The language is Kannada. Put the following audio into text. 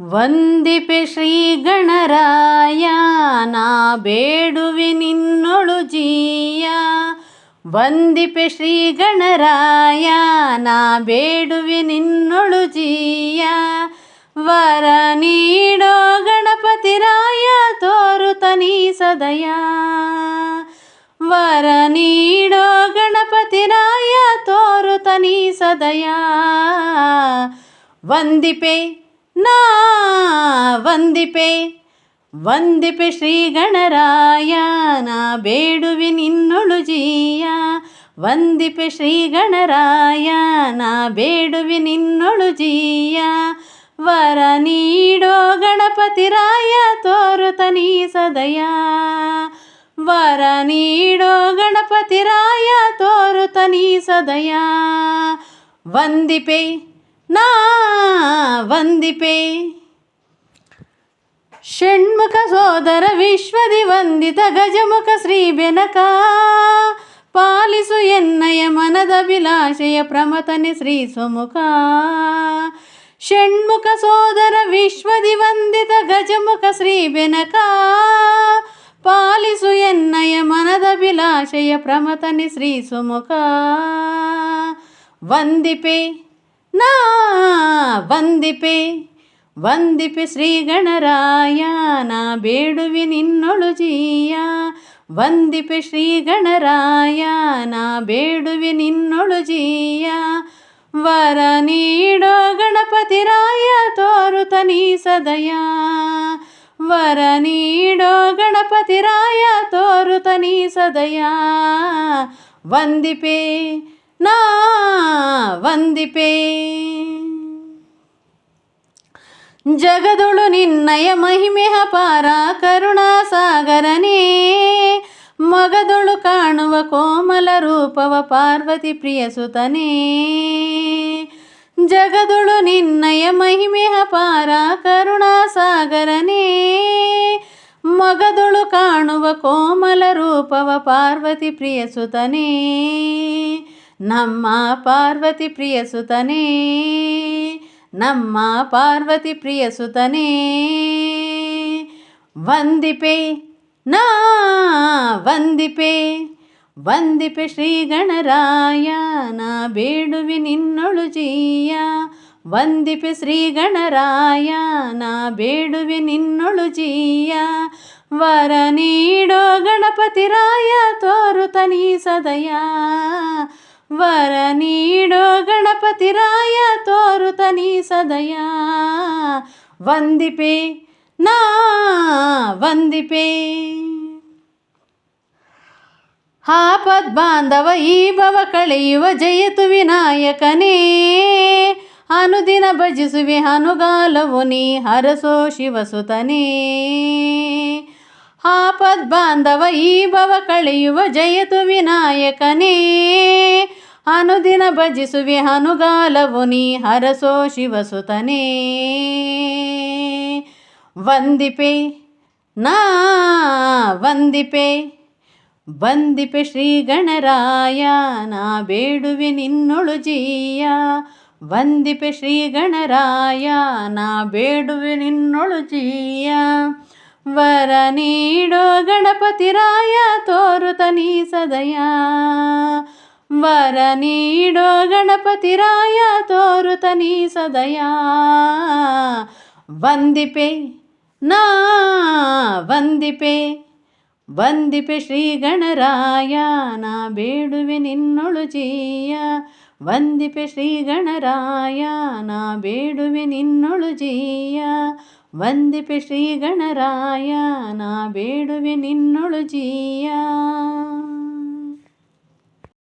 ವಂದಿಪೆ ಶ್ರೀ ಗಣರಾಯ ಬೇಡುವೆ ನಿನ್ನೊಳು ಜೀಯ. ವಂದಿಪೆ ಶ್ರೀ ಗಣರಾಯ ಬೇಡುವೆ ನಿನ್ನೊಳು ಜೀಯ. ವರ ನೀಡೋ ಗಣಪತಿ ರಾಯ ತೋರು ತನಿ ಸದಯ. ವರ ನೀಡೋ ಗಣಪತಿ ರಾಯ ತೋರು ತನಿ ಸದಯ. ವಂದಿಪೆ ನಾ ವಂದಿಪೆ ಶ್ರೀ ಗಣರಾಯ ನಾ ಬೇಡುವೆ ನಿನ್ನೊಳು ಜೀಯ. ವಂದಿಪೆ ಶ್ರೀ ಗಣರಾಯ ನಾ ಬೇಡುವೆ ನಿನ್ನೊಳು ಜೀಯ. ವರ ನೀಡೋ ಗಣಪತಿ ರಾಯ ತೋರು ತನಿ ಸದಯ. ವರ ನೀಡೋ ಗಣಪತಿ ರಾಯ ತೋರು ತನಿ ಸದಯ. ವಂದಿಪೆ ನಾ ವಂದಿಪೆ ಷಣ್ಮುಖ ಸೋದರ ವಿಶ್ವದಿ ವಂದಿತ ಗಜಮುಖ ಶ್ರೀ ಬೆನಕ ಪಾಲಿಸು ಎನ್ನಯ ಮನದ ಅಭಿಲಾಷೆಯ ಪ್ರಮತನೆ ಶ್ರೀ ಸುಮುಖ ಷಣ್ಮುಖ ಸೋದರ ವಿಶ್ವದಿ ವಂದಿತ ಗಜಮುಖ ಶ್ರೀ ಬೆನಕ ಪಾಲಿಸು ಎನ್ನಯ ಮನದ ಅಭಿಲಾಷೆಯ ಪ್ರಮತನೆ ಶ್ರೀ ಸುಮುಖ ವಂದಿಪೆ ನಾ ವಂದಿಪೆ ವಂದಿಪೆ ಶ್ರೀ ಗಣರಾಯ ನಾ ಬೇಡುವೆ ನಿನ್ನೊಳು ಜೀಯ. ವಂದಿಪೆ ಶ್ರೀ ಗಣರಾಯ ನಾ ಬೇಡುವೆ ನಿನ್ನೊಳು ಜೀಯ. ವರ ನೀಡೋ ಗಣಪತಿ ರಾಯ ತೋರುತ ನೀ ಸದಯ. ವರ ನೀಡೋ ಗಣಪತಿ ರಾಯ ತೋರುತ ನೀ ಸದಯ. ವಂದಿಪೆ ನಾ ವಂದಿಪೆ ಜಗದೊಳು ನಿನ್ನಯ ಮಹಿಮೆಹ ಪಾರ ಕರುಣಾ ಸಾಗರನೇ ಮಗದೊಳು ಕಾಣುವ ಕೋಮಲ ರೂಪವ ಪಾರ್ವತಿ ಪ್ರಿಯ ಸುತನೇ ಜಗದೊಳು ನಿನ್ನಯ ಮಹಿಮೆಹ ಪಾರ ಕರುಣಾ ಸಾಗರನೇ ಮಗದೊಳು ಕಾಣುವ ಕೋಮಲ ರೂಪವ ಪಾರ್ವತಿ ಪ್ರಿಯ ಸುತನೇ ನಮ್ಮ ಪಾರ್ವತಿ ಪ್ರಿಯ ನಮ್ಮ ಪಾರ್ವತಿ ಪ್ರಿಯ ಸುತನೇ, ವಂದಿಪೆ, ನಾ ವಂದಿಪೆ ವಂದಿಪೆ ಶ್ರೀ ಗಣರಾಯ ನಾ ಬೇಡುವೆ ನಿನ್ನೊಳು ಜೀಯ, ವಂದಿಪೆ ಶ್ರೀ ಗಣರಾಯ ನಾ ಬೇಡುವೆ ನಿನ್ನೊಳು ಜೀಯ, ವರ ನೀಡೋ ಗಣಪತಿ ರಾಯ ತೋರು ತನಿ ಸದಯ ವರ ನೀಡೋ ಗಣಪತಿ ರಾಯ ತೋರು ತನಿ ಸದಯ. ವಂದಿಪೆ, ನಾ ವಂದಿಪೆ. ಹಾ ಬಾಂಧವ ಈ ಭವ ಕಳೆಯುವ ಜಯತು ವಿನಾಯಕನೇ. ಅನುದಿನ ಭಜಿಸುವೆ ಅನುಗಾಲವು ನೀ ಹರಸೋ ಶಿವಸುತನೇ. ಆಪದ್ ಬಾಂಧವ ಈ ಭವ ಕಳೆಯುವ ಜಯತು ವಿನಾಯಕನೇ. ಅನುದಿನ ಭಜಿಸುವೆ ಅನುಗಾಲವು ನೀ ಹರಸೋ ಶಿವಸುತನೇ. ವಂದಿಪೆ, ನಾ ವಂದಿಪೆ ವಂದಿಪೆ ಶ್ರೀ ಗಣರಾಯ ನಾ ಬೇಡುವೆ ನಿನ್ನೊಳು ಜೀಯ. ವಂದಿಪೆ ಶ್ರೀ ಗಣರಾಯ ನಾ ಬೇಡುವೆ ನಿನ್ನೊಳು ಜೀಯ. ವರ ನೀಡೋ ಗಣಪತಿ ರಾಯ ತೋರು ನೀ ಸದಯ. ವರ ನೀಡೋ ಗಣಪತಿ ರಾಯ ತೋರುತ ನೀ ಸದಯ. ವಂದಿಪೆ, ನಾ ವಂದಿಪೆ ವಂದಿಪೆ ಶ್ರೀ ಗಣರಾಯ ನಾ ಬೇಡುವೆ ನಿನ್ನೊಳು ಜೀಯ. ವಂದಿಪೆ ಶ್ರೀ ಗಣರಾಯ ನಾ ಬೇಡುವೆ ನಿನ್ನೊಳು ಜೀಯ. ವಂದಿಪೆ ಶ್ರೀ ಗಣರಾಯ ನಾ ಬೇಡುವೆ ನಿನ್ನೊಳು ಜೀಯ.